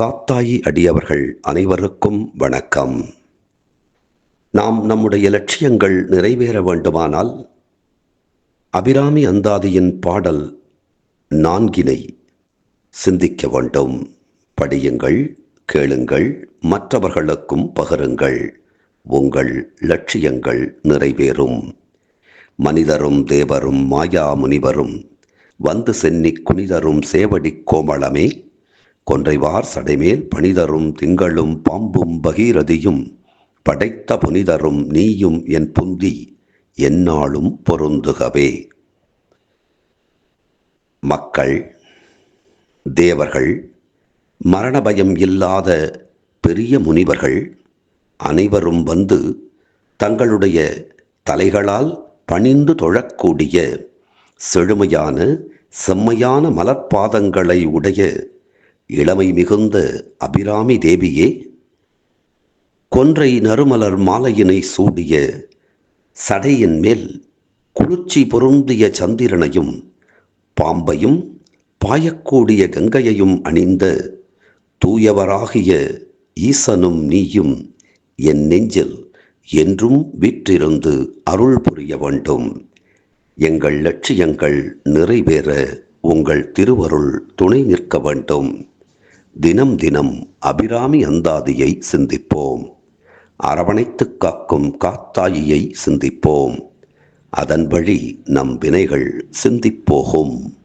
காத்தாயி அடியவர்கள் அனைவருக்கும் வணக்கம். நாம் நம்முடைய லட்சியங்கள் நிறைவேற வேண்டுமானால் அபிராமி அந்தாதியின் பாடல் நான்கினை சிந்திக்க வேண்டும். படியுங்கள் கேளுங்கள் மற்றவர்களுக்கும் பகருங்கள். உங்கள் லட்சியங்கள் நிறைவேறும். மனிதரும் தேவரும் மாயா முனிவரும் வந்து சென்னி குனிதரும் சேவடி கோமளமே கொன்றைவார் சடைமேல் பணிதரும் திங்களும் பாம்பும் பகீரதியும் படைத்த புனிதரும் நீயும் என் புந்தி எந்நாளும் பொருந்துகவே. மக்கள் தேவர்கள் மரண பயம் இல்லாத பெரிய முனிவர்கள் அனைவரும் வந்து தங்களுடைய தலைகளால் பணிந்து தொழக்கூடிய செழுமையான செம்மையான மலர்பாதங்களை உடைய இளமை மிகுந்த அபிராமி தேவியே கொன்றை நறுமலர் மாலையினை சூடிய சடையின் மேல் குளிர்ச்சி பொருந்திய சந்திரனையும் பாம்பையும் பாயக்கூடிய கங்கையையும் அணிந்த தூயவராகிய ஈசனும் நீயும் என் நெஞ்சில் என்றும் வீற்றிருந்து அருள் புரிய வேண்டும். எங்கள் லட்சியங்கள் நிறைவேற உங்கள் திருவருள் துணை நிற்க வேண்டும். தினம் தினம் அபிராமி அந்தாதியை சிந்திப்போம். அரவணைத்து காக்கும் காத்தாயியை சிந்திப்போம். அதன் வழி நம் வினைகள் சிந்திப்போகும்.